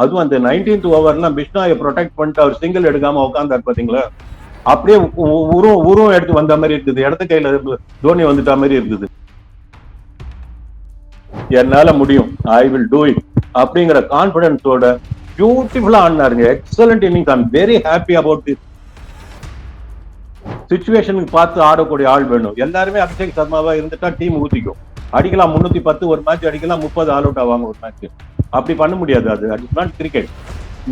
அதுவும் அந்த nineteenth ஓவர்லாம் பிஷ்னாயை protect பண்ணிட்டு அவர் சிங்கிள் எடுக்காம உட்காந்தார் பாத்தீங்களா? அப்படியே உருவம் உருவம் எடுத்து வந்த மாதிரி இருக்குது. இடத்து கையில தோனி வந்துட்ட மாதிரி இருக்குது. என்னால முடியும். ஐ வில் டூ இட் அப்படிங்கிற கான்பிடன்ஸோட பியூட்டிஃபுல்லா ஆடினாருங்க. Excellent innings I'm very happy about this சுச்சுவேஷனுக்கு பார்த்து ஆடக்கூடிய ஆள் வேணும். எல்லாருமே அபிஷேக் சர்மாவா இருந்துட்டா டீம் ஊத்திக்கும். அடிக்கலாம் முன்னூத்தி பத்து ஒரு மேட்ச் அடிக்கலாம் முப்பது ஆல் அவுட் ஆவாங்க ஒரு மேட்ச் அப்படி பண்ண முடியாது அது. அது நாட் கிரிக்கெட்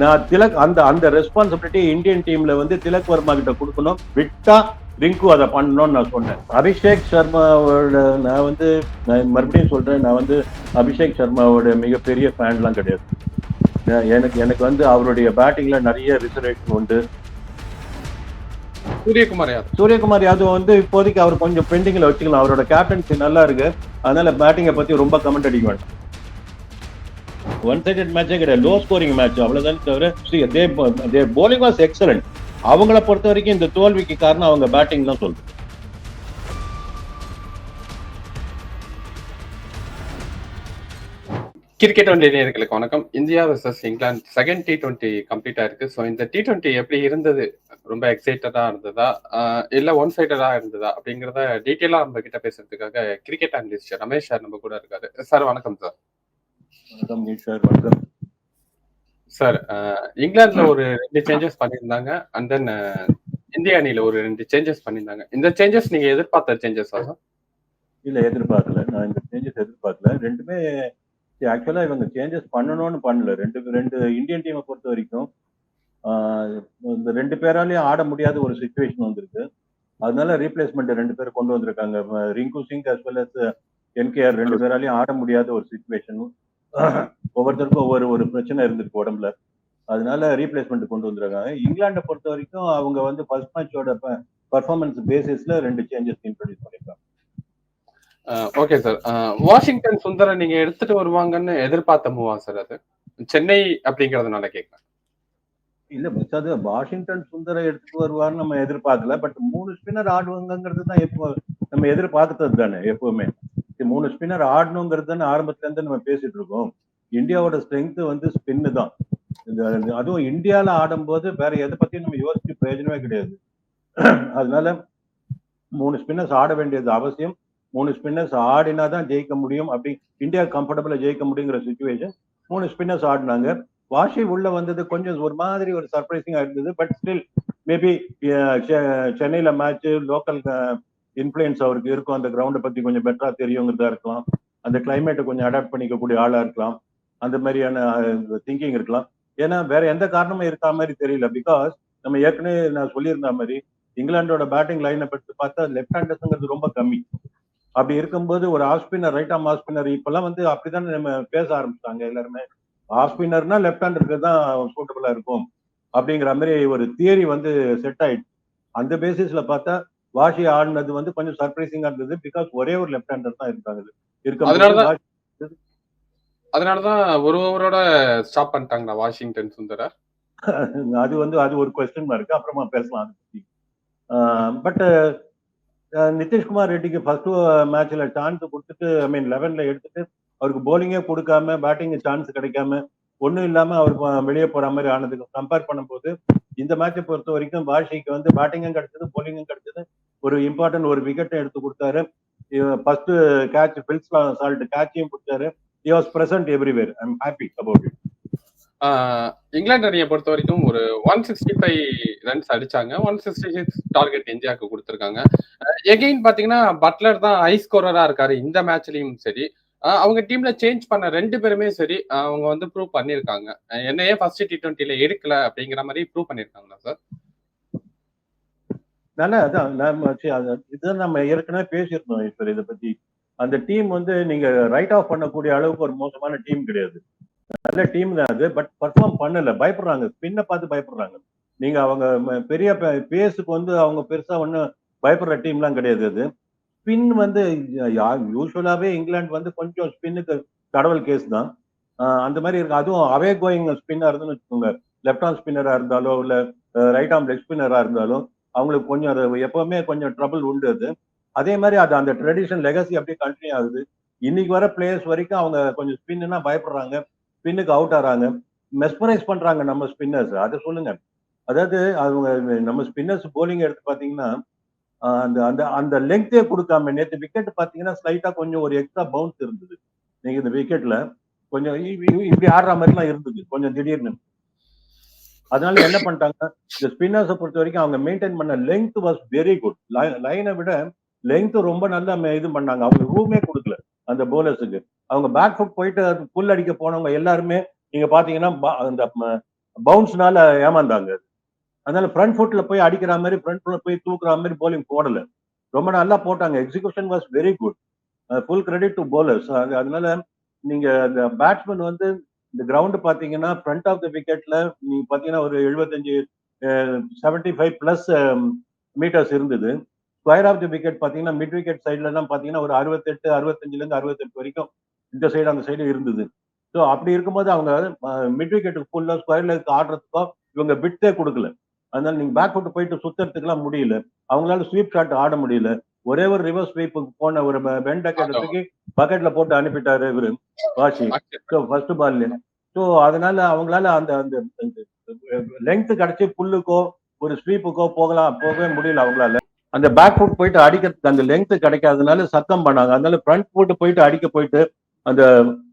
நான் திலக் அந்த அந்த ரெஸ்பான்சிபிலிட்டி இந்தியன் டீம்ல வந்து திலக் வர்மா கிட்ட கொடுக்கணும். விட்டா ரிங்கு அதை பண்ணணும்னு நான் சொன்னேன். அபிஷேக் சர்மாவோட நான் வந்து நான் மறுபடியும் சொல்றேன் நான் வந்து அபிஷேக் சர்மாவோட மிகப்பெரிய ஃபேன்லாம் கிடையாது. எனக்கு எனக்கு வந்து அவருடைய பேட்டிங்ல நிறைய ரிசர்வேஷன் உண்டு. சூரியகுமார் யாதவ். சூரியகுமார் யாதவ் வந்து இப்போதைக்கு அவர் கொஞ்சம் பெண்டிங்ல வச்சுக்கலாம். அவரோட கேப்டன்சி நல்லா இருக்கு. அதனால பேட்டிங்கை பத்தி ரொம்ப கமெண்ட் அடிக்க வேண்டாம் ஒன் சைடட் மேட்சே கிடையாது. லோ ஸ்கோரிங் மேட்ச் அவ்வளவுதான் தவிர தே போலிங் வாஸ் எக்ஸலண்ட் அவங்கள பொறுத்த வரைக்கும் இந்த தோல்விக்கு காரணம் அவங்க பேட்டிங் தான் சொல்றேன். கிரிக்கெட் டுவெண்ட்டி நேயர்களுக்கு வணக்கம். India versus England second T twenty complete ஆயிருக்கு. ஸோ இந்த டி டுவெண்ட்டி எப்படி இருந்தது? ரொம்ப எக்ஸைட்டடா இருந்ததா? இல்ல ஒன் சைடடா இருந்ததா? அப்படிங்கிறத டீட்டெயிலா நம்ம கிட்ட பேசுறதுக்காக கிரிக்கெட் அனலிஸ்ட் ரமேஷ் சார் நம்ம கூட இருக்காரு. சார் வணக்கம் சார் வணக்கம் ஈஸ்வர் வணக்கம். சார் இங்கிலாந்துல ஒரு ரெண்டு சேஞ்சஸ் பண்ணியிருந்தாங்க. அண்ட் தென் இந்திய அணியில ஒரு ரெண்டு சேஞ்சஸ் பண்ணியிருந்தாங்க. இந்த சேஞ்சஸ் நீங்க எதிர்பார்த்த சேஞ்சஸ் சார் இல்ல எதிர்பார்க்கல. நான் இந்த சேஞ்சஸ் எதிர்பார்க்கல. ரெண்டுமே ஆக்சுவலா இவங்க சேஞ்சஸ் பண்ணணும்னு பண்ணல. ரெண்டு ரெண்டு இந்தியன் டீமை பொறுத்த வரைக்கும் இந்த ரெண்டு பேராலையும் ஆட முடியாத ஒரு சுச்சுவேஷன் வந்திருக்கு. அதனால ரீப்ளேஸ்மெண்ட் ரெண்டு பேர் கொண்டு வந்திருக்காங்க. Rinku Singh as well as NKR ரெண்டு பேராலையும் ஆட முடியாத ஒரு சுச்சுவேஷனும் ஒவ்வொருத்தருக்கும் ஒவ்வொரு ஒரு பிரச்சனை இருந்திருக்கு உடம்புல. அதனால ரீப்ளேஸ்மெண்ட் கொண்டு வந்திருக்காங்க. இங்கிலாண்டை பொறுத்த வரைக்கும் அவங்க வந்து ஃபர்ஸ்ட் மேட்சோட பர்ஃபார்மன்ஸ் பேசிஸ்ல ரெண்டு சேஞ்சஸ் இன்ட்ரடியூஸ் பண்ணிருக்காங்க ஓகே சார் வாஷிங்டன் சுந்தரம் நீங்க எடுத்துட்டு வருவாங்கன்னு எதிர்பார்த்த மூவா சார் அது? சென்னை அப்படிங்கறதுனால கேட்கறேன் இல்ல பஸ் அது வாஷிங்டன் சுந்தர எடுத்துட்டு வருவார்னு நம்ம எதிர்பார்க்கல பட் மூணு ஸ்பின்னர் ஆடுவாங்கிறது தான் எப்போ நம்ம எதிர்பார்த்தது தானே எப்பவுமே. மூணு ஸ்பின்னர் ஆடணுங்கிறது தானே ஆரம்பத்துல இருந்து நம்ம பேசிட்டு இருக்கோம். இந்தியாவோட ஸ்ட்ரென்த் வந்து ஸ்பின்னு தான். அதுவும் இந்தியால ஆடும்போது வேற எதை பத்தியும் நம்ம யோசிச்சு பிரயோஜனமே கிடையாது. அதனால மூணு ஸ்பின்னர்ஸ் ஆட வேண்டியது அவசியம். மூணு ஸ்பின்னர்ஸ் ஆடினா தான் ஜெயிக்க முடியும் அப்படி இந்தியா கம்ஃபர்டபுளா ஜெயிக்க முடியுங்கிற சுச்சுவேஷன் மூணு ஸ்பின்னர்ஸ் ஆடினாங்க. வாஷி உள்ள வந்தது கொஞ்சம் ஒரு மாதிரி ஒரு சர்ப்ரைசிங்கா இருந்தது. பட் ஸ்டில் மேபி சென்னையில மேட்ச் லோக்கல் இன்ஃப்ளூயன்ஸ் அவருக்கு இருக்கும். அந்த கிரவுண்டை பத்தி கொஞ்சம் பெட்டரா தெரியுங்கிறதா இருக்கலாம். அந்த கிளைமேட்டை கொஞ்சம் அடாப்ட் பண்ணிக்கக்கூடிய ஆளா இருக்கலாம். அந்த மாதிரியான திங்கிங் இருக்கலாம். ஏன்னா வேற எந்த காரணமும் இருக்கா மாதிரி தெரியல. பிகாஸ் நம்ம ஏற்கனவே நான் சொல்லியிருந்த மாதிரி இங்கிலாண்டோட பேட்டிங் லைனை பற்றி பார்த்தா லெஃப்ட் ஹேண்டர்ஸ்ங்கிறது ரொம்ப கம்மி. அப்படி இருக்கும்போது ஒரு off spinner right arm off spinner இப்பெல்லாம் வந்து அப்படிதான் நம்ம பேச ஆரம்பிச்சிட்டாங்க எல்லாருமே. ஆஃப் ஸ்பின்னர்னா லெஃப்ட் ஹேண்டருக்கு தான் சூட்டபிளா இருக்கும் அப்படிங்கிற மாதிரி ஒரு தியரி வந்து செட் ஆயிடுச்சு. அந்த பேசிஸ்ல பார்த்தா வாஷி ஆடினது வந்து கொஞ்சம் சர்ப்ரைசிங்கா இருந்தது பிகாஸ் ஒரே ஒரு லெஃப்ட் ஹேண்டர் தான் இருக்காங்க இருக்கும் அதனாலதான் ஒரு ஓவரோட ஸ்டாப் பண்ணிட்டாங்களா வாஷிங்டன் சுந்தரா அது வந்து அது ஒரு கொஸ்டின் மார்க் அப்புறமா பேசலாம் பட் நிதிஷ்குமார் ரெட்டிக்கு ஃபர்ஸ்ட் மேட்ச்ல சான்ஸ் கொடுத்துட்டு ஐ மீன் லெவன்ல எடுத்துட்டு அவருக்கு போலிங்கே கொடுக்காம பேட்டிங் சான்ஸ் கிடைக்காம ஒன்றும் இல்லாம அவர் வெளியே போற மாதிரி ஆனதுக்கு கம்பேர் பண்ணும்போது இந்த மேட்சை பொறுத்த வரைக்கும் பாஷிக்கு வந்து பேட்டிங்கும் கிடைச்சது போலிங்கும் கிடைச்சது. ஒரு இம்பார்ட்டன்ட் ஒரு விக்கெட்டும் எடுத்து கொடுத்தாரு. ஃபர்ஸ்ட் கேட்ச் பில்ஸ் சால்ட் கேட்சையும் கொடுத்தாரு. He was present everywhere I happy happy about it England அணியை பொறுத்த வரைக்கும் ஒரு ஒன் சிக்ஸ்டி ஃபைவ் ரன்ஸ் அடிச்சாங்க. ஒன் சிக்ஸ்டி சிக்ஸ் டார்கெட் இந்தியாவுக்கு கொடுத்துருக்காங்க. எகெயின் பாத்தீங்கன்னா பட்லர் தான் ஹை ஸ்கோரரா இருக்காரு. இந்த மேட்ச்லயும் சரி. அவங்க டீம்ல சேஞ்ச் பண்ண ரெண்டு பேருமே சரி. அவங்க வந்து ப்ரூவ் பண்ணிருக்காங்க. என்னையே ஃபர்ஸ்ட் டி டுவெண்ட்டில எடுக்கல அப்படிங்கிற மாதிரி ப்ரூவ் பண்ணிருக்காங்களா சார் நல்ல அதான் இதுதான் நம்ம ஏற்கனவே பேசியிருந்தோம் இப்போ இதை பத்தி. அந்த டீம் வந்து நீங்க ரைட் ஆஃப் பண்ணக்கூடிய அளவுக்கு ஒரு மோசமான டீம் கிடையாது. நல்ல டீம் தான் அது. பட் பர்ஃபார்ம் பண்ணல. பயப்படுறாங்க. ஸ்பின்னை பார்த்து பயப்படுறாங்க. நீங்க அவங்க பெரிய பேஸுக்கு வந்து அவங்க பெருசா ஒன்றும் பயப்படுற டீம்லாம் கிடையாது அது. ஸ்பின் வந்து யூஸ்வலாகவே இங்கிலாந்து வந்து கொஞ்சம் ஸ்பின்னுக்கு கடவுள் கேஸ் தான். அந்த மாதிரி இருக்கு. அதுவும் அவே கோயிங் ஸ்பின்னாக இருந்துன்னு வச்சுக்கோங்க. லெஃப்ட் ஆர்ம் ஸ்பின்னராக இருந்தாலோ இல்லை ரைட் ஆர்ம் லெக் ஸ்பின்னராக இருந்தாலும் அவங்களுக்கு கொஞ்சம் அது எப்பவுமே கொஞ்சம் ட்ரபிள் உண்டு அது. அதே மாதிரி அது அந்த ட்ரெடிஷன் லெகசி அப்படியே கண்டினியூ ஆகுது. இன்னைக்கு வர பிளேயர்ஸ் வரைக்கும் அவங்க கொஞ்சம் ஸ்பின்னா பயப்படுறாங்க. ஸ்பின்னுக்கு அவுட் ஆறாங்க. மெஸ்மரைஸ் பண்றாங்க நம்ம ஸ்பின்னர்ஸ் அதை சொல்லுங்க. அதாவது அவங்க நம்ம ஸ்பின்னர்ஸ் போலிங் எடுத்து பாத்தீங்கன்னா அந்த அந்த அந்த லெங்க்தே கொடுக்காம நேற்று விக்கெட் பாத்தீங்கன்னா ஸ்லைட்டா கொஞ்சம் ஒரு எக்ஸ்ட்ரா பவுன்ஸ் இருந்தது. நீங்க இந்த விக்கெட்ல கொஞ்சம் இப்படி ஆடுற மாதிரிலாம் இருந்தது. கொஞ்சம் திடீர்னு. அதனால என்ன பண்ணிட்டாங்க இந்த ஸ்பின்னர்ஸை பொறுத்த வரைக்கும் அவங்க மெயின்டைன் பண்ண லெங்க் வாஸ் வெரி குட் லைனை விட லெங்க் ரொம்ப நல்லா இது பண்ணாங்க. அவங்க ரூமே கொடுக்கல அந்த போலர்ஸுக்கு அவங்க பேக் ஃபுட் போயிட்டு புல் அடிக்க போனவங்க எல்லாருமே நீங்க பாத்தீங்கன்னா அந்த பவுன்ஸ்னால ஏமாந்தாங்க. அதனால ஃப்ரண்ட் ஃபுட்ல போய் அடிக்கிற மாதிரி ஃப்ரண்ட் ஃபுட்ல போய் தூக்குற மாதிரி போலிங் போடல. ரொம்ப நல்லா போட்டாங்க. Execution was very good full credit to bowlers அதனால நீங்க அந்த பேட்ஸ்மேன் வந்து இந்த கிரவுண்ட் பாத்தீங்கன்னா ஃப்ரண்ட் ஆஃப் த விக்கெட்ல நீங்க பாத்தீங்கன்னா ஒரு எழுபத்தஞ்சு செவன்டி ஃபைவ் பிளஸ் மீட்டர்ஸ் இருந்தது. ஸ்கொயர் ஆஃப் தி விக்கெட் பாத்தீங்கன்னா மிட் விக்கெட் சைட்ல தான் பாத்தீங்கன்னா ஒரு அறுபத்தெட்டு அறுபத்தஞ்சுல இருந்து அறுபத்தெட்டு வரைக்கும் இந்த சைடு அந்த சைடு இருந்தது. ஸோ அப்படி இருக்கும்போது அவங்க மிட் விக்கெட்டுக்கு ஃபுல்லா ஸ்கொயர் லெக் ஆடுறதுக்கோ இவங்க பிட்டே கொடுக்கல. அதனால நீங்க பேக் ஃபுட் போயிட்டு சுத்தறதுக்குலாம் முடியல. அவங்களால ஸ்வீப் ஷாட் ஆட முடியல. ஒரே ஒரு ரிவர்ஸ் ஸ்வீப்புக்கு போன ஒரு தூக்கி பக்கெட்ல போட்டு அனுப்பிட்டாரு இவரு வாஷி ஸோ ஃபர்ஸ்ட் பால்ல ஸோ அதனால அவங்களால அந்த அந்த லெங்த் கிடைச்சி புல்லுக்கோ ஒரு ஸ்வீப்புக்கோ போகலாம் போகவே முடியல அவங்களால. அந்த பேக் ஃபுட் போயிட்டு அடிக்கிறதுக்கு அந்த லெங்த் கிடைக்காதனால சத்தம் பண்ணாங்க. அதனால ஃப்ரண்ட் ஃபுட் போயிட்டு அடிக்க போயிட்டு அந்த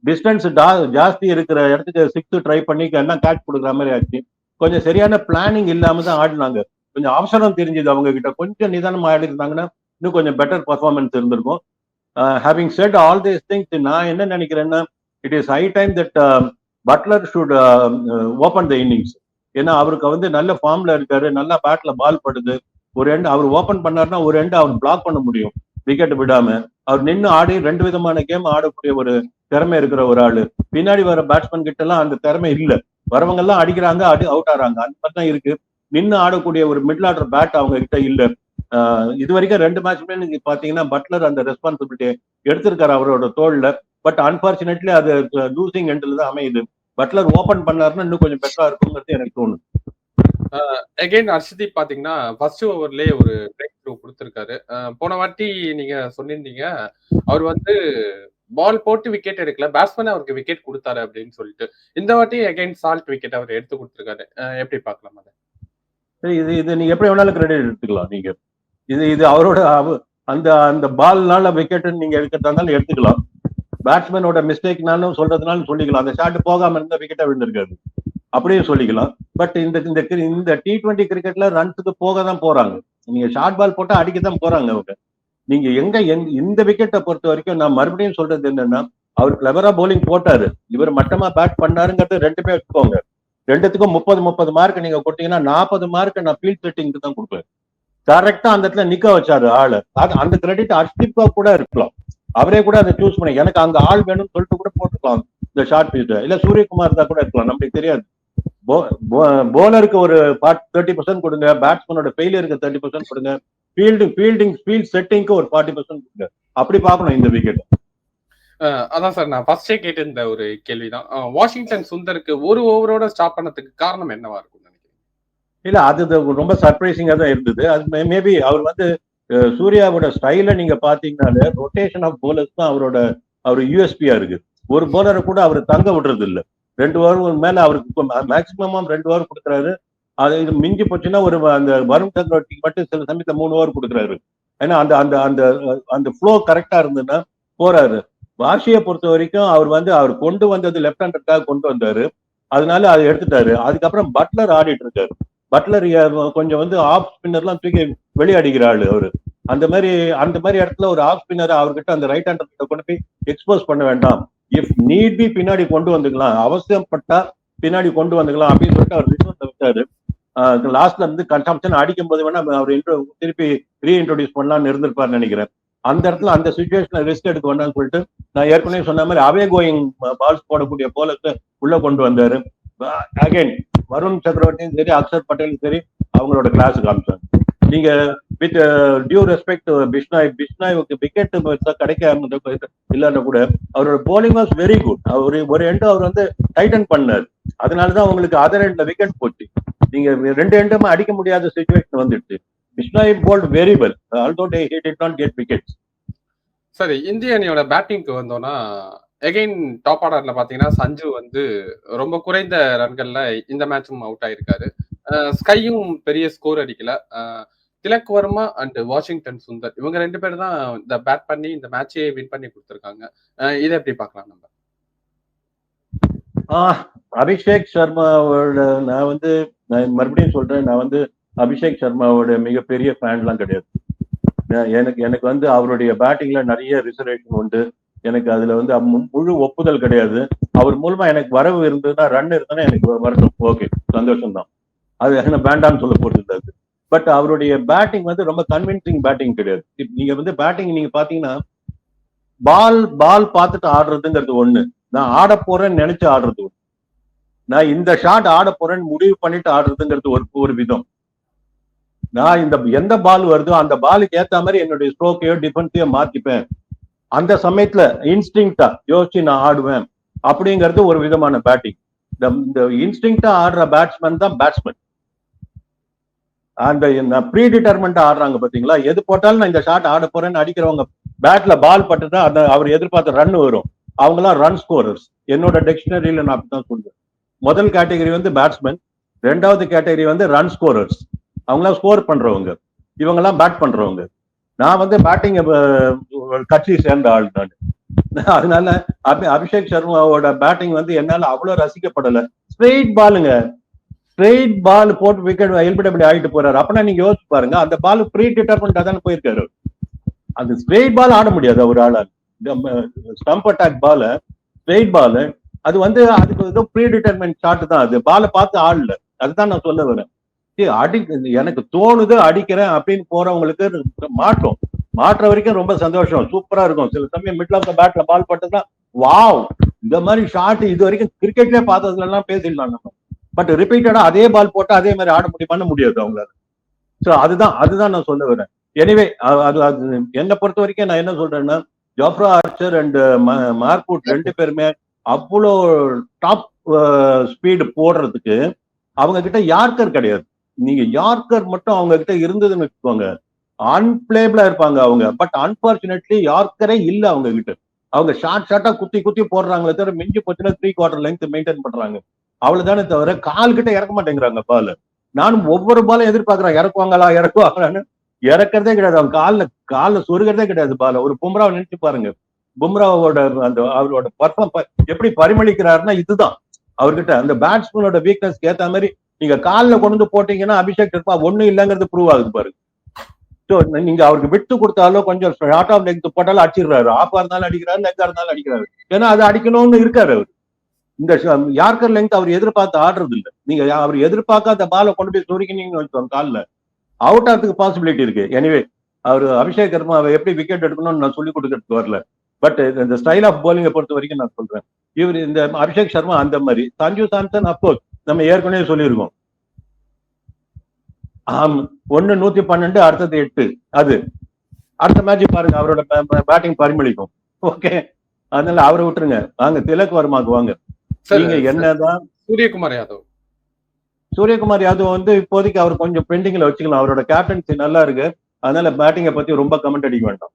டிஸ்டன்ஸ் ஜாஸ்தி இருக்கிற இடத்துக்கு சிக்ஸ் ட்ரை பண்ணி எல்லாம் கேட்ச் கொடுக்குற மாதிரி ஆச்சு. கொஞ்சம் சரியான பிளானிங் இல்லாம தான் ஆடினாங்க. கொஞ்சம் அவசரம் தெரிஞ்சது அவங்க கிட்ட கொஞ்சம் நிதானமா ஆடிருந்தாங்கன்னா இன்னும் கொஞ்சம் பெட்டர் பர்ஃபார்மன்ஸ் இருந்திருக்கும். Having set all this things நான் என்ன நினைக்கிறேன்னா it is high time that Buttler should open the innings ஏன்னா அவருக்கு வந்து நல்ல ஃபார்ம்ல இருக்காரு. நல்லா பேட்ல பால் படுது. ஒரு எண்ட் அவர் ஓபன் பண்ணாருன்னா ஒரு எண்ட் அவர் பிளாக் பண்ண முடியும். விக்கெட் விடாம அவர் நின்று ஆடி ரெண்டு விதமான கேம் ஆடக்கூடிய ஒரு திறமை இருக்கிற ஒரு ஆளு. பின்னாடி வர பேட்ஸ்மேன் கிட்ட எல்லாம் அந்த திறமை இல்ல. வரவங்க எல்லாம் அடிக்கிறாங்க அடி அவுட் ஆறாங்க அந்த மாதிரி தான் இருக்கு. நின்று ஆடக்கூடிய ஒரு மிடில் ஆர்டர் பேட் அவங்க கிட்ட இல்ல. ஆஹ் இது வரைக்கும் ரெண்டு மேட்ச்மே நீங்க பாத்தீங்கன்னா பட்லர் அந்த ரெஸ்பான்சிபிலிட்டி எடுத்திருக்காரு அவரோட தோல்ல பட் அன்பார்ச்சுனேட்லி அது லூசிங் எண்ட்ல தான் அமையுது. பட்லர் ஓபன் பண்ணாருன்னா இன்னும் கொஞ்சம் பெட்டரா இருக்குங்கிறது எனக்கு தோணுது. அகைன் ஹர்ஷதீப் பாத்தீங்கன்னா ஃபர்ஸ்ட் ஓவர்லயே ஒரு கொடுத்திருக்காரு. போன வாட்டி நீங்க சொல்லியிருந்தீங்க அவர் வந்து பால் போட்டு விக்கெட் எடுக்கல பேட்ஸ்மேன் அவருக்கு விக்கெட் கொடுத்தாரு அப்படின்னு சொல்லிட்டு. இந்த வாட்டி அகைன் சால்ட் விக்கெட் அவர் எடுத்து கொடுத்திருக்காரு. எப்படி பார்க்கலாம் அதை? சரி, இது இது நீங்க எப்படி வேணாலும் கிரெடிட் எடுத்துக்கலாம் நீங்க. இது இது அவரோட அந்த அந்த பால்னால விக்கெட் நீங்க எடுக்கிறதா இருந்தாலும் எடுத்துக்கலாம். பேட்ஸ்மேனோட மிஸ்டேக்னாலும் சொல்றதுனாலும் சொல்லிக்கலாம். அந்த ஷாட் போகாம இருந்தா விக்கெட்டா விழுந்திருக்காது. அப்படியும் சொல்லிக்கலாம். பட் இந்த இந்த இந்த டி டுவெண்ட்டி கிரிக்கெட்ல ரன்ஸுக்கு போக தான் போறாங்க. நீங்க ஷார்ட் பால் போட்டா அடிக்கத்தான் போறாங்க அவங்க. நீங்க எங்க இந்த விக்கெட்டை பொறுத்த வரைக்கும் நான் மறுபடியும் சொல்றது என்னன்னா அவர் கிளவரா போலிங் போட்டாரு. இவர் மட்டமா பேட் பண்ணாருங்கிறது ரெண்டுமே வச்சுக்கோங்க. ரெண்டுத்துக்கும் முப்பது முப்பது மார்க் நீங்க கொடுத்தீங்கன்னா நாற்பது மார்க் நான் ஃபீல்ட் செட்டிங்க்கு தான் கொடுப்பேன். கரெக்டா அந்த இடத்துல நிக்க வச்சாரு ஆளு. அது அந்த கிரெடிட் அர்ஷிப்கா கூட இருக்கலாம். அவரே கூட அதை சூஸ் பண்ணி எனக்கு அங்க ஆள் வேணும்னு சொல்லிட்டு கூட போட்டுக்கலாம். இந்த ஷார்ட் பீஸ் இல்ல சூரியகுமார் தான் கூட இருக்கலாம் நம்மளுக்கு தெரியாது. போலருக்கு ஒரு தேர்ட்டி பர்சன்ட் கொடுங்க பேட்ஸ்மேனோட ஃபெயிலியருக்கு தேர்ட்டி பர்சன்ட் கொடுங்க ஃபீல்டிங் ஃபீல்டிங் ஃபீல்ட் செட்டிங்க்கு ஒரு ஃபார்ட்டி பர்சன்ட் கொடுங்க. அப்படி பார்க்கணும் இந்த விக்கெட் அதான் சார் நான் ஃபர்ஸ்டே கேட்டிருந்த ஒரு கேள்விதான். வாஷிங்டன் சுந்தருக்கு ஒரு ஓவரோட ஸ்டாப் பண்ணதுக்கு காரணம் என்னவா இருக்கும் நினைக்கிறீங்க? இல்ல அது ரொம்ப சர்ப்ரைசிங்கா தான் இருந்தது. அது மேபி அவர் வந்து சூர்யாவோட ஸ்டைல நீங்க பாத்தீங்கன்னாலே ரொட்டேஷன் ஆஃப் போலர்ஸ் தான் அவரோட அவர் யூஎஸ்பியா இருக்கு. ஒரு போலரை கூட அவர் தங்க விடுறது இல்ல ரெண்டு வாரம் மேல அவருக்கு மேக்சிமம் ரெண்டு வாரம் கொடுக்குறாரு. அது இது மிஞ்சி போச்சுன்னா ஒரு அந்த வருண் சக்கரவர்த்திக்கு மட்டும் சில சமயத்துல மூணு ஓவர் கொடுக்குறாரு. ஏன்னா அந்த அந்த அந்த அந்த ஃப்ளோ கரெக்டா இருந்ததுன்னா போறாரு. வாஷியை பொறுத்த வரைக்கும் அவர் வந்து அவர் கொண்டு வந்தது லெஃப்ட் ஹேண்டர்க்காக கொண்டு வந்தாரு. அதனால அதை எடுத்துட்டாரு. அதுக்கப்புறம் பட்லர் ஆடிட்டு இருக்காரு. பட்லர் கொஞ்சம் வந்து ஆஃப் ஸ்பின்னர்லாம் தூக்கி வெளியே ஆளு அவரு. அந்த மாதிரி அந்த மாதிரி இடத்துல ஒரு ஆஃப் ஸ்பின்னர் அவர்கிட்ட அந்த ரைட் ஹேண்டர் கிட்ட கொண்டு போய் எக்ஸ்போஸ் பண்ண வேண்டாம். இஃப் நீட் பி பின்னாடி கொண்டு வந்துக்கலாம். அவசியப்பட்டா பின்னாடி கொண்டு வந்துக்கலாம் அப்படின்னு சொல்லிட்டு அவர் ரிசர்வ்ல விட்டாரு. லாஸ்ட்ல இருந்து கன்சம்ஷன் அடிக்கும் போது வேணா அவர் intro- திருப்பி ரீஇன்ட்ரோடியூஸ் பண்ணலாம்னு இருந்திருப்பாருன்னு நினைக்கிறேன். அந்த இடத்துல அந்த சுச்சுவேஷன்ல ரிஸ்க் எடுக்க வேண்டாம்னு சொல்லிட்டு நான் ஏற்கனவே சொன்ன மாதிரி அவே கோயிங் பால்ஸ் போடக்கூடிய போலத்தை உள்ள கொண்டு வந்தாரு. அகைன் வருண் சக்கரவர்த்தியும் சரி அக்ஷர் பட்டேலும் சரி அவங்களோட கிளாஸ் காமிச்சாங்க நீங்க வித் டியூ ரெஸ்பெக்ட் பிஷ்னாய் பிஷ்னாய்க்கு விக்கெட் கிடைக்காம இல்லைன்னா கூட அவரோட போலிங் வாஸ் வெரி குட் அவர் ஒரு எண்டு அவர் வந்து டைட்டன் பண்ணாரு. அதனாலதான் உங்களுக்கு அதர் எண்ட்ல விக்கெட் போச்சு. நீங்க ரெண்டு எண்டுமே அடிக்க முடியாத சுச்சுவேஷன் வந்துடுச்சு. Bishnoi bowled very well although the he did not get wicket சரி இந்திய அணியோட பேட்டிங்க்கு வந்தோம்னா எகைன் டாப் ஆர்டர்ல பாத்தீங்கன்னா சஞ்சு வந்து ரொம்ப குறைந்த ரன்கள்ல இந்த மேட்சும் அவுட் ஆயிருக்காரு. ஸ்கையும் பெரிய ஸ்கோர் அடிக்கல. Tilak Varma and Washington Sundar. இவங்க ரெண்டு பேரும் தான் இந்த பேட் பண்ணி இந்த மேட்சே வின் பண்ணி கொடுத்துருக்காங்க. அஹ் இதை எப்படி பார்க்கலாம் நம்ம? ஆஹ் அபிஷேக் சர்மாவோட நான் வந்து நான் மறுபடியும் சொல்றேன் நான் வந்து அபிஷேக் சர்மாவோட மிகப்பெரிய ஃபேன்லாம் கிடையாது. எனக்கு எனக்கு வந்து அவருடைய பேட்டிங்ல நிறைய ரிசர்வேஷன் உண்டு. எனக்கு அதுல வந்து மு- முழு ஒப்புதல் கிடையாது. அவர் மூலமா எனக்கு வரவு இருந்ததுன்னா ரன் இருந்ததுன்னா எனக்கு வரட்டும். ஓகே சந்தோஷம் தான் அது என்ன வேண்டாம்னு சொல்ல போறது அது. பட் அவருடைய பேட்டிங் வந்து ரொம்ப கன்வின்சிங் பேட்டிங் கிடையாது. நீங்க வந்து பேட்டிங் நீங்க பாத்தீங்கன்னா பால் பால் பார்த்துட்டு ஆடுறதுங்கிறது ஒண்ணு. நான் ஆட போறேன்னு நினைச்சு ஆடுறது நான் இந்த ஷாட் ஆட போறேன்னு முடிவு பண்ணிட்டு ஆடுறதுங்கிறது ஒரு ஒரு விதம். நான் இந்த எந்த பால் வருதோ அந்த பாலுக்கு ஏத்த மாதிரி என்னுடைய ஸ்ட்ரோக்கையோ டிஃபென்ஸையோ மாத்திப்பேன். அந்த சமயத்துல இன்ஸ்டிங்டா யோசிச்சு நான் ஆடுவேன். அப்படிங்கிறது ஒரு விதமான பேட்டிங் இந்த இன்ஸ்டிங்டா ஆடுற பேட்ஸ்மேன் தான் பேட்ஸ்மேன் அந்த ப்ரீ டிட்டர்மெண்ட் ஆடுறாங்க பாத்தீங்களா எது போட்டாலும் நான் இந்த ஷாட் ஆட போறேன்னு அடிக்கிறவங்க பேட்ல பால் பட்டுட்டா அந்த அவர் எதிர்பார்த்த ரன் வரும். அவங்களாம் ரன் ஸ்கோரர்ஸ் என்னோட டிக்ஷனரியில நான் அப்படிதான் சொல்றேன் முதல் கேட்டகரி வந்து பேட்ஸ்மேன் ரெண்டாவது கேட்டகரி வந்து ரன் ஸ்கோரர்ஸ் அவங்களாம் ஸ்கோர் பண்றவங்க. இவங்கெல்லாம் பேட் பண்றவங்க. நான் வந்து பேட்டிங் கட்சி சேர்ந்த ஆள் நான். அதனால அபி அபிஷேக் சர்மாவோட பேட்டிங் வந்து என்னால அவ்வளவு ரசிக்கப்படல. ஸ்ட்ரெயிட் பாலுங்க ஸ்ட்ரெயிட் பால் போட்டு விக்கெட் எல்பிடபிள்யூ ஆகிட்டு போறாரு. அப்படின்னா நீங்க யோசிச்சு பாருங்க அந்த பால் ப்ரீ டிட்டர்மெண்ட் தானே போயிருக்காரு. அந்த ஸ்ட்ரெயிட் பால் ஆட முடியாது ஒரு ஆளால். Stump attack ball straight ball அது வந்து அதுக்கு ஏதோ ப்ரீ டிட்டர்மெண்ட் ஷாட் தான் அது. பாலை பார்த்து ஆடல. அதுதான் நான் சொல்ல வரேன். சரி அடி எனக்கு தோணுது அடிக்கிறேன் அப்படின்னு போறவங்களுக்கு மாற்றம். மாற்ற வரைக்கும் ரொம்ப சந்தோஷம். சூப்பரா இருக்கும். சில சமயம் மிடில் ஆஃப் த பேட்ல பால் பட்டதுன்னா வாவ் இந்த மாதிரி ஷாட் இது வரைக்கும் கிரிக்கெட்லயே பார்த்ததுல எல்லாம் பேசிடலாம் நம்ம. பட் ரிப்பீட்டடா அதே பால் போட்டா அதே மாதிரி ஆட முடியும் பண்ண முடியாது அவங்களால. ஸோ அதுதான் அதுதான் நான் சொல்ல வரேன். எனிவே அது அது என்னை பொறுத்த வரைக்கும் நான் என்ன சொல்றேன்னா ஜோப்ரா ஆர்ச்சர் அண்ட் மார்க்வுட் ரெண்டு பேருமே அவ்வளோ டாப் ஸ்பீடு uh, போடுறதுக்கு அவங்க கிட்ட யார்கர் கிடையாது. நீங்க யார்கர் மட்டும் அவங்க கிட்ட இருந்ததுன்னு வச்சுக்கோங்க. அன்பிளேபிளா இருப்பாங்க அவங்க. பட் அன்பார்ச்சுனேட்லி யார்கரே இல்ல அவங்க கிட்ட. அவங்க ஷார்ட் ஷார்ட்டா குத்தி குத்தி போடுறாங்களே தவிர மிஞ்சி போச்சுன்னா த்ரீ குவார்டர் லென்த் மெயின்டைன் பண்றாங்க. அவ்வளவுதானே தவிர கால் கிட்ட இறக்க மாட்டேங்கிறாங்க பால். நானும் ஒவ்வொரு பாலும் எதிர்பார்க்கறேன். இறக்குவாங்களா இறக்குவாங்களான்னு இறக்குறதே கிடையாது. அவங்க காலில் கால்ல சொருகிறதே கிடையாது பால. ஒரு பும்ராவை நினைச்சு பாருங்க. பும்ராவோட அந்த அவரோட பர்ஃபார்ம் எப்படி பரிமளிக்கிறாருன்னா இதுதான். அவர்கிட்ட அந்த பேட்ஸ்மேனோட வீக்னஸ்க்கு ஏத்த மாதிரி நீங்க கால்ல கொண்டு வந்து போட்டீங்கன்னா அபிஷேக் இருப்பா ஒண்ணும் இல்லைங்கிறது ப்ரூவ் ஆகுது பாருங்க. ஸோ நீங்க அவருக்கு விட்டு கொடுத்தாலும் கொஞ்சம் ஷார்ட் ஆஃப் லெக் போட்டாலும் அடிச்சிடுறாரு. ஆஃபா இருந்தாலும் அடிக்கிறாரு லெக்கா இருந்தாலும் அடிக்கிறாரு. ஏன்னா அது அடிக்கணும்னு இருக்காரு அவர். இந்த யார்கர் லெங்க் அவர் எதிர்பார்த்து ஆடுறது இல்ல நீங்க அவர் அவர் எதிர்பார்க்காத பாலை கொண்டு போய் சொருக்கினீங்கன்னு வச்சுக்கோங்க காலில். அவுட் ஆகிறதுக்கு பாசிபிலிட்டி இருக்கு. எனிவே அவர் அபிஷேக் சர்மாவை எப்படி விக்கெட் எடுக்கணும்னு நான் சொல்லி கொடுக்கறதுக்கு வரல. பட் இந்த ஸ்டைல் ஆஃப் bowling-அ பொறுத்த வரைக்கும் நான் சொல்றேன். இவர் இந்த அபிஷேக் சர்மா அந்த மாதிரி சஞ்சு சாம்சன் அப்கோர்ஸ் நம்ம ஏற்கனவே சொல்லியிருக்கோம். ஆம் ஒன்னு நூத்தி பன்னெண்டு அடுத்தது எட்டு. அது. அடுத்த மேட்ச் பாருங்க அவரோட பேட்டிங் பரிமளிக்கும். ஓகே அதனால அவரை விட்டுருங்க. வாங்க திலக் வருமாக்கு வாங்க. நீங்க என்னதான் சூரியகுமார் யாதவ். சூரியகுமார் யாதவ் வந்து இப்போதைக்கு அவர் கொஞ்சம் பெண்டிங்ல வச்சுக்கலாம். அவரோட கேப்டன்சி நல்லா இருக்கு. அதனால பேட்டிங்கை பத்தி ரொம்ப கமெண்ட் அடிக்க வேண்டாம்.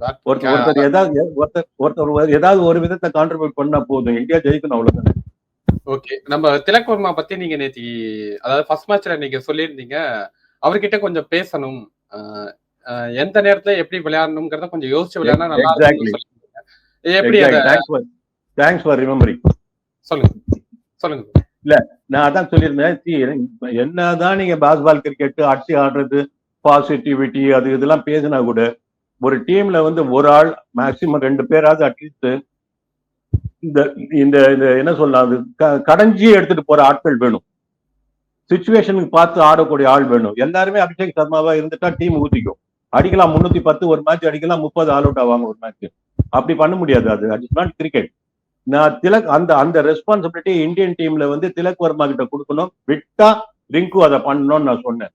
ஒருத்தர் ஒருத்தர் ஏதாவது ஒருத்தர் ஒருத்தர் ஒரு- ஏதாவது ஒரு விதத்தை கான்ட்ரிபியூட் பண்ணா போதும். இந்தியா ஜெயிக்கணும் அவ்வளவுதான். ஓகே நம்ம திலக் வர்மா பத்தி நீங்க நேத்தி அதாவது ஃபர்ஸ்ட் மேட்ச்ல நீங்க சொல்லியிருந்தீங்க. அவர்கிட்ட கொஞ்சம் பேசணும். எந்த நேரத்துல எப்படி விளையாடணுங்கிறத கொஞ்சம் யோசிச்சு விளையாடா நல்லா Exactly. இருக்கும்னு சொல்லியிருந்தீங்க. எப்படி தேங்க்ஸ் ஃபார் ரிமெம்பரிங் சொல்லுங்க. சொல்லுங்க. இல்ல நான் அதான் சொல்லியிருந்தேன். என்னதான் நீங்க பாஸ்பால் கிரிக்கெட் அடிச்சு ஆடுறது பாசிட்டிவிட்டி அது இதெல்லாம் பேசினா கூட ஒரு டீம்ல வந்து ஒரு ஆள் மேக்சிமம் ரெண்டு பேராவது அட்லீஸ்ட் இந்த இந்த என்ன சொல்லலாம் அது க- கடைஞ்சி எடுத்துட்டு போற ஆட்கள் வேணும். சுச்சுவேஷனுக்கு பார்த்து ஆடக்கூடிய ஆள் வேணும். எல்லாருமே அபிஷேக் சர்மாவா இருந்துட்டா டீம் ஊத்திக்கும். அடிக்கலாம் முன்னூத்தி பத்து ஒரு மேட்ச் அடிக்கலாம் முப்பது ஆல் அவுட் ஆவாங்க ஒரு மேட்ச் அப்படி பண்ண முடியாது. அது இட்ஸ் நாட் கிரிக்கெட் நான் திலக் அந்த அந்த ரெஸ்பான்சிபிலிட்டி இந்தியன் டீம்ல வந்து திலக் வர்மா கிட்ட கொடுக்கணும். விட்டா ரிங்கு அதை பண்ணணும்னு நான் சொன்னேன்.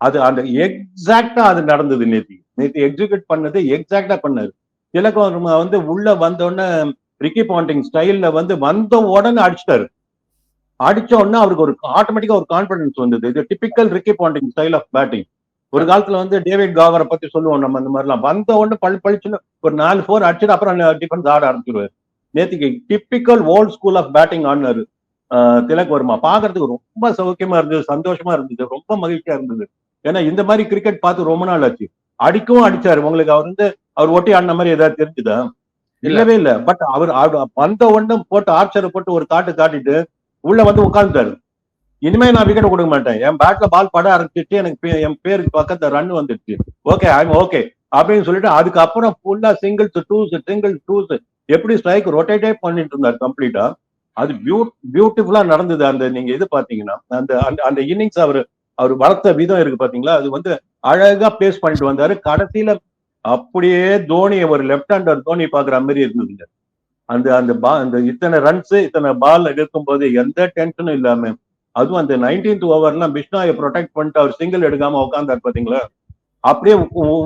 அது அந்த எக்ஸாக்டா அது நடந்தது நேத்தி. நேத்தி எக்ஸிக்யூட் பண்ணது எக்ஸாக்டா பண்ணது திலக் வர்மா வந்து உள்ள வந்த உடனே ரிக்கி பாண்டிங் ஸ்டைல்ல வந்து வந்த உடனே அடிச்சிட்டாரு. அடிச்ச உடனே அவருக்கு ஒரு ஆட்டோமேட்டிக்கா ஒரு கான்பிடன்ஸ் வந்தது. இது typical Ricky Ponting style of batting ஒரு காலத்துல வந்து டேவிட் காவரை பத்தி சொல்லுவோம் நம்ம இந்த மாதிரிலாம். வந்த உடனே பழு பழிச்சுன்னு ஒரு நாலு ஃபோர் அடிச்சுட்டு அப்புறம் டிஃபென்ஸ் ஆட ஆரம்பிச்சிருவாரு. நேத்திக்கு typical old school of batting ஆடினாரு. Tilak Varma. பாக்குறதுக்கு ரொம்ப சௌக்கியமா இருந்தது சந்தோஷமா இருந்தது ரொம்ப மகிழ்ச்சியா இருந்தது. ஏன்னா இந்த மாதிரி கிரிக்கெட் பார்த்து ரொம்ப நாள் ஆச்சு. அடிக்கவும் அடிச்சாரு. உங்களுக்கு அவர் வந்து அவர் ஒட்டி ஆடின மாதிரி ஏதாவது தெரிஞ்சுதா? இல்லவே இல்ல. பட் அவர் வந்த உடனே போட்டு ஆர்ச்சரை போட்டு ஒரு காட்டு காட்டிட்டு உள்ள வந்து உட்கார்ந்துட்டாரு. இனிமே நான் விக்கெட் கொடுக்க மாட்டேன். என் பேட்ல பால் பட ஆரம்பிச்சிட்டு எனக்கு என் பேருக்கு பக்கத்துல ரன் வந்துடுச்சு ஓகே ஐ ஓகே அப்படின்னு சொல்லிட்டு அதுக்கப்புறம் ஃபுல்லா சிங்கிள்ஸ் டூஸ் சிங்கிள் டூஸ் எப்படி ஸ்ட்ரைக் ரொட்டேட்டே பண்ணிட்டு இருந்தார் கம்ப்ளீட்டா அது பியூ பியூட்டிஃபுல்லா நடந்தது. அந்த நீங்க இது பாத்தீங்கன்னா அந்த அந்த அந்த இன்னிங்ஸ் அவர் அவர் வளர்த்த விதம் இருக்கு பாத்தீங்களா அது வந்து அழகா பிளேஸ் பண்ணிட்டு வந்தாரு. கடைசியில அப்படியே தோனி ஒரு லெஃப்ட் ஹேண்டர் தோனி பாக்குற மாதிரி இருந்ததுங்க அந்த அந்த பா அந்த இத்தனை ரன்ஸ் இத்தனை பால் இருக்கும்போது எந்த டென்ஷனும் இல்லாம அதுவும் அந்த நைன்டீன்த் ஓவர்லாம் பிஷ்னாயை ப்ரொடெக்ட் பண்ணிட்டு அவர் சிங்கிள் எடுக்காம உட்காந்தார் பாத்தீங்களா அப்படியே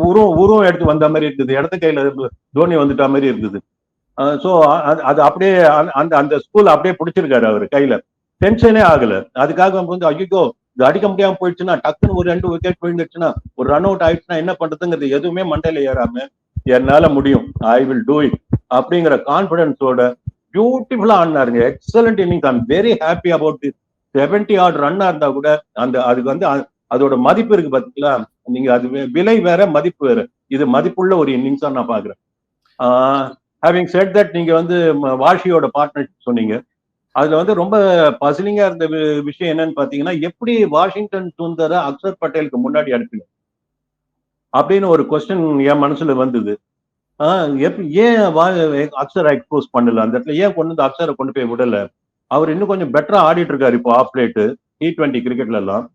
உருவம் உருவம் எடுத்து வந்த மாதிரி இருக்குது இடத்த கையில தோனி வந்துட்ட மாதிரி இருக்குது ஸோ அது அப்படியே அந்த- அந்த ஸ்கூல் அப்படியே பிடிச்சிருக்காரு அவர் கையில. டென்ஷனே ஆகல. அதுக்காக வந்து ஐயோ இது அடிக்க முடியாம போயிடுச்சுன்னா டக்குன்னு ஒரு ரெண்டு விக்கெட் விழுந்துச்சுன்னா ஒரு ரன் அவுட் ஆயிடுச்சுன்னா என்ன பண்றதுங்கிறது எதுவுமே மண்டையில ஏறாம என்னால முடியும். ஐ வில் டூ இட் அப்படிங்கிற கான்பிடன்ஸோட பியூட்டிஃபுல்லா ஆடினாருங்க. Excellent innings I'm very happy about this seventy odd ரன்னா இருந்தா கூட அந்த அதுக்கு வந்து அதோட மதிப்பு இருக்கு பாத்தீங்களா? நீங்க அது விலை வேற மதிப்பு வேற. இது மதிப்புள்ள ஒரு இன்னிங்ஸா நான் பாக்குறேன். ஹேவிங் செட் தட் நீங்க வந்து வாஷியோட பார்ட்னர்ஷிப் சொன்னீங்க. அதுல வந்து ரொம்ப பசிலிங்கா இருந்த விஷயம் என்னன்னு பாத்தீங்கன்னா எப்படி வாஷிங்டன் சுந்தர அக்சர் பட்டேலுக்கு முன்னாடி அனுப்பின அப்படின்னு ஒரு கொஸ்டின் என் மனசுல வந்தது. ஆஹ் ஏன் வா- அக்சரை எக்ஸ்போஸ் பண்ணல? அந்த இடத்துல ஏன் கொண்டு வந்து அக்சரை கொண்டு போய் விடல? அவர் இன்னும் கொஞ்சம் பெட்டரா ஆடிட்டு இருக்காரு இப்போ ஆஃப் லேட்டு டி டுவெண்ட்டி கிரிக்கெட்ல எல்லாம்.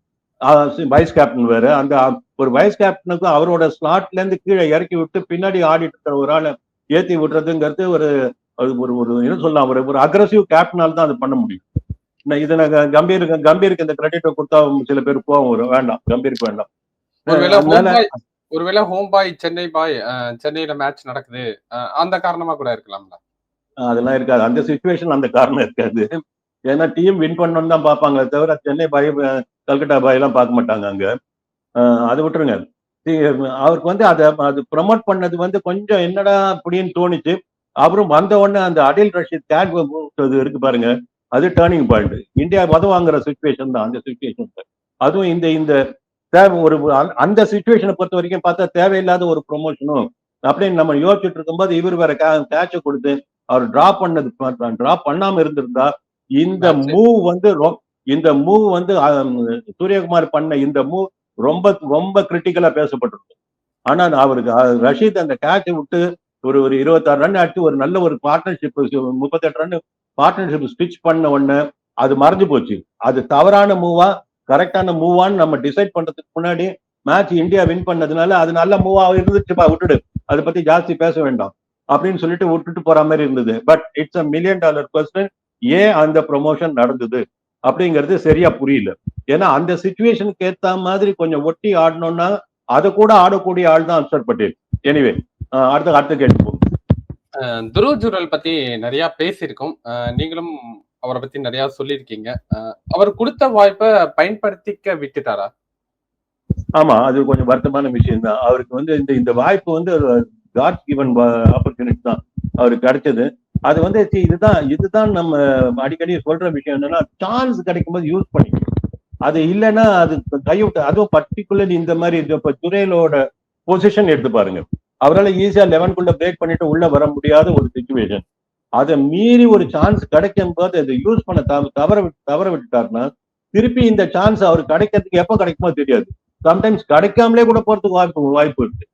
வைஸ் கேப்டன் வேற. அந்த ஒரு வைஸ் கேப்டனுக்கு அவரோட ஸ்லாட்ல இருந்து கீழே இறக்கி விட்டு பின்னாடி ஆடிட்டு இருக்கிற ஒரு ஆளை ஏத்தி விடுறதுங்கிறது ஒரு அது ஒரு ஒரு என்ன சொல்லலாம் ஒரு ஒரு அக்ரஸிவ் கேப்டனால் தான் அது பண்ண முடியும். இதை நான் க- கம்பீருக்கு கம்பீருக்கு இந்த கிரெடிட்டை கொடுத்தா சில பேர் கோவம் வரும். வேண்டாம் கம்பீருக்கு வேண்டாம். ஒருவேளை ஹோம் பாய் ஒருவேளை ஹோம் பாய் சென்னை பாய் சென்னையில மேட்ச் நடக்குது. அந்த காரணமா கூட இருக்கலாம்ல. அதெல்லாம் இருக்காது. அந்த சுச்சுவேஷன் அந்த காரணம் இருக்காது. ஏன்னா டீம் வின் பண்ணணும்னு தான் பார்ப்பாங்களே தவிர சென்னை பாய் கல்கட்டா பாய் எல்லாம் பார்க்க மாட்டாங்க அங்க. அது விட்டுருங்க. அவருக்கு வந்து அதை அது ப்ரமோட் பண்ணது வந்து கொஞ்சம் என்னடா அப்படின்னு தோணுச்சு. அவரும் வந்த உடனே அந்த அடில் ரஷீத் டேக் இருக்கு பாருங்க. அது டேர்னிங் பாயிண்ட் இந்தியா மதம் வாங்குற சுச்சுவேஷன் தான் அந்த சுச்சுவேஷன் அதுவும் இந்த இந்த தேவை ஒரு அந்த- சுச்சுவேஷனை பொறுத்த வரைக்கும் பார்த்தா தேவையில்லாத ஒரு ப்ரொமோஷனும் அப்படின்னு நம்ம யோசிச்சுட்டு இருக்கும்போது இவர் வேற கேட்சை கொடுத்து அவர் டிராப் பண்ணது டிராப் பண்ணாம இருந்திருந்தா இந்த. மூவ் வந்து இந்த மூவ் வந்து சூரியகுமார் பண்ண இந்த மூவ் ரொம்ப ரொம்ப கிரிட்டிக்கலா பேசப்பட்டிருக்கு. ஆனா அவருக்கு ரஷீத் அந்த கேட்சை விட்டு ஒரு ஒரு இருபத்தாறு ரன் அடிச்சு ஒரு நல்ல ஒரு பார்ட்னர்ஷிப் முப்பத்தெட்டு ரன் பார்ட்னர்ஷிப் ஸ்டிச் பண்ண உடனே அது மறைஞ்சு போச்சு. அது தவறான மூவா கரெக்டான மூவான்னு நம்ம டிசைட் பண்றதுக்கு முன்னாடி மேட்ச் இந்தியா வின் பண்ணதுனால அது நல்ல மூவா இருந்துச்சுப்பா விட்டுடு. அதை பத்தி ஜாஸ்தி பேச வேண்டாம். அப்படின்னு சொல்லிட்டு விட்டுட்டு போற மாதிரி இருந்தது. But it's a million dollar question ஏன் அந்த ப்ரொமோஷன் நடந்தது? அப்படிங்கிறது சரியா புரியல. ஏன்னா அந்த சுச்சுவேஷனுக்கு ஏத்த மாதிரி கொஞ்சம் ஒட்டி ஆடணும்னா அதை கூட ஆடக்கூடிய ஆள் தான் அக்ஷர் பட்டேல். எனிவே அடுத்த அடுத்த. அஹ், துருவ் ஜுரல் பத்தி நிறைய பேசியிருக்கோம். நீங்களும் அவரை பத்தி நிறைய சொல்லியிருக்கீங்க. அவர் கொடுத்த வாய்ப்பை பயன்படுத்திக்க விட்டுட்டாரா? ஆமா அது கொஞ்சம் வருத்தமான விஷயம் தான். அவருக்கு வந்து இந்த இந்த வாய்ப்பு வந்து காட் கிவன் ஆப்பர்ச்சுனிட்டி தான். அவருக்கு கிடைச்சது. அது வந்து இதுதான் இதுதான் நம்ம அடிக்கடி சொல்ற விஷயம் என்னன்னா சான்ஸ் கிடைக்கும் போது யூஸ் பண்ணிக்கணும். அது இல்லைன்னா அது கைவிட்டு அதுவும் பர்டிகுலர் இந்த மாதிரி இப்போ இப்ப துரையிலோட பொசிஷன் எடுத்து பாருங்க. அவரால் ஈஸியா லெவன்குள்ள பிரேக் பண்ணிட்டு உள்ள வர முடியாத ஒரு சுச்சுவேஷன் அதை மீறி ஒரு சான்ஸ் கிடைக்கும் போது அதை யூஸ் பண்ண தவ- தவற விட்டு தவற விட்டுட்டாருன்னா திருப்பி இந்த சான்ஸ் அவர் கிடைக்கிறதுக்கு எப்போ கிடைக்குமோ தெரியாது. சம்டைம்ஸ் கிடைக்காமலே கூட போறதுக்கு வாய்ப்பு வாய்ப்பு இருக்கு.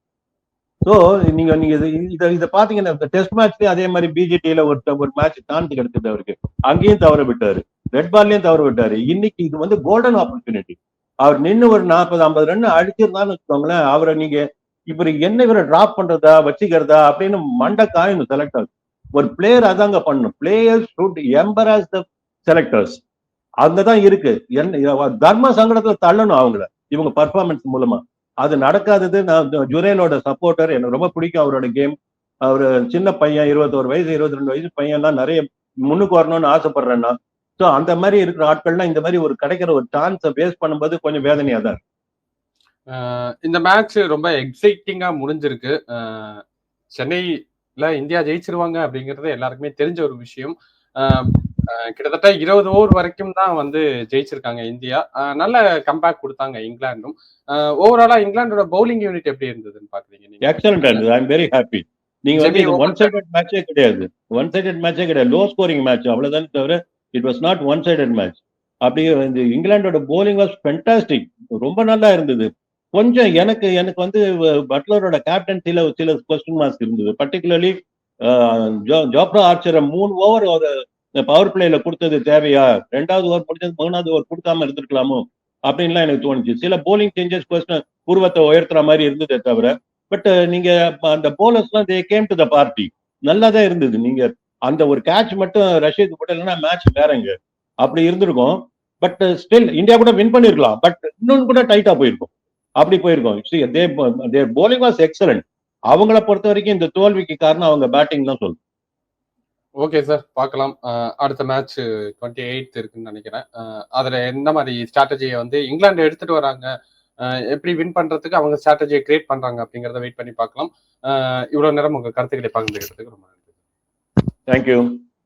ஸோ நீங்க நீங்க இது இதை இதை பாத்தீங்கன்னா இந்த டெஸ்ட் மேட்ச்லயே அதே மாதிரி பிஜேடியில ஒரு ஒரு மேட்ச் சான்ஸ் கிடைச்சது அவருக்கு. அங்கேயும் தவற விட்டாரு. ரெட் பால்லையும் தவற விட்டாரு. இன்னைக்கு இது வந்து கோல்டன் ஆப்பர்ச்சுனிட்டி அவர் நின்னு ஒரு நாற்பது ஐம்பது ரன் அடிச்சிருந்தான்னு வச்சுக்கோங்களேன் அவரை நீங்க இவர் என்ன இவரை டிராப் பண்றதா வச்சுக்கிறதா அப்படின்னு மண்டை காயணும் செலக்டர்ஸ் ஒரு பிளேயர் அதாங்க பண்ணணும். Players should embarrass the selectors அங்கதான் இருக்கு. என்ன தர்ம சங்கடத்துல தள்ளணும் அவங்கள. இவங்க பர்ஃபார்மன்ஸ் மூலமா. அது நடக்காதது நான் ஜுரேலோட சப்போர்ட்டர் எனக்கு ரொம்ப பிடிக்கும் அவரோட கேம் அவர் சின்ன பையன் இருபத்தோரு வயசு இருபத்தி ரெண்டு வயசு பையன்லாம் நிறைய முன்னுக்கு வரணும்னு ஆசைப்படுறேன்னா ஸோ அந்த மாதிரி இருக்கிற ஆட்கள்லாம் இந்த மாதிரி ஒரு கிடைக்கிற ஒரு சான்ஸை பேஸ் பண்ணும்போது கொஞ்சம் வேதனையா தான் இந்த மேட்ச் ரொம்ப எக்ஸைட்டிங்கா முடிஞ்சிருக்கு. சென்னையில் இந்தியா ஜெயிச்சிருவாங்க அப்படிங்கிறது எல்லாருக்குமே தெரிஞ்ச ஒரு விஷயம். கிட்டத்தட்ட இருபது ஓவர் வரைக்கும் தான் வந்து ஜெயிச்சிருக்காங்க இந்தியா. நல்ல கம்பேக் கொடுத்தாங்க இங்கிலாந்தும். ஓவராலா இங்கிலாந்தோட பவுலிங் யூனிட் எப்படி இருந்ததுன்னு பாக்குறீங்க நீங்க? எக்ஸலண்ட் இருந்தது ஐ எம் வெரி ஹாப்பி நீங்க வந்து இது ஒன் சைடட் மேட்சே கிடையாது. ஒன் சைடட் மேட்சே கிடையாது. லோ ஸ்கோரிங் மேட்ச் அவ்வளவுதான் தவிர it was not one sided match அப்படியே வந்து இங்கிலாந்தோட bowling வாஸ் ஃபென்டாஸ்டிக் ரொம்ப நல்லா இருந்தது. கொஞ்சம் எனக்கு எனக்கு வந்து பட்லரோட கேப்டன்சில சில கொஸ்டின் மார்க்ஸ் இருந்தது. பர்டிகுலர்லி ஜோப்ரா ஆர்ச்சரை மூணு ஓவர் இந்த பவர் பிளேல கொடுத்தது தேவையா? ரெண்டாவது ஓவர் முடிஞ்சது மூணாவது ஓவர் கொடுக்காம இருந்திருக்கலாமோ? அப்படின்லாம் எனக்கு தோணுச்சு. சில போலிங் சேஞ்சஸ் கொஸ்டின் பூர்வத்தை உயர்த்துற மாதிரி இருந்ததே தவிர பட் நீங்க அந்த போலர்ஸ்லாம் they came to the party நல்லா தான் இருந்தது. நீங்க அந்த ஒரு கேட்ச் மட்டும் ரஷீத் போட்டலன்னா மேட்ச் வேறங்க. அப்படி இருந்திருக்கும். பட் ஸ்டில் இந்தியா கூட வின் பண்ணிருக்கலாம். பட் இன்னொன்னு கூட டைட்டா போயிருக்கும். அப்படி போயிருக்கும். தே போலிங் வாஸ் எக்ஸலண்ட் அவங்கள பொறுத்த வரைக்கும் இந்த தோல்விக்கு காரணம் அவங்க பேட்டிங் தான் சொல்லுது ஓகே சார் பார்க்கலாம். அடுத்த மேட்ச் டுவெண்ட்டி எயிட் இருக்குன்னு நினைக்கிறேன். அதில் என்ன எந்த மாதிரி ஸ்ட்ராட்டஜியை வந்து இங்கிலாந்து எடுத்துட்டு வராங்க? எப்படி வின் பண்றதுக்கு அவங்க ஸ்ட்ராட்டஜியை கிரியேட் பண்றாங்க அப்படிங்கிறத வெயிட் பண்ணி பார்க்கலாம். இவ்வளோ நேரம் உங்கள் கருத்துக்களை பகிர்ந்துக்கிறதுக்கு ரொம்ப நன்றி தேங்க்யூ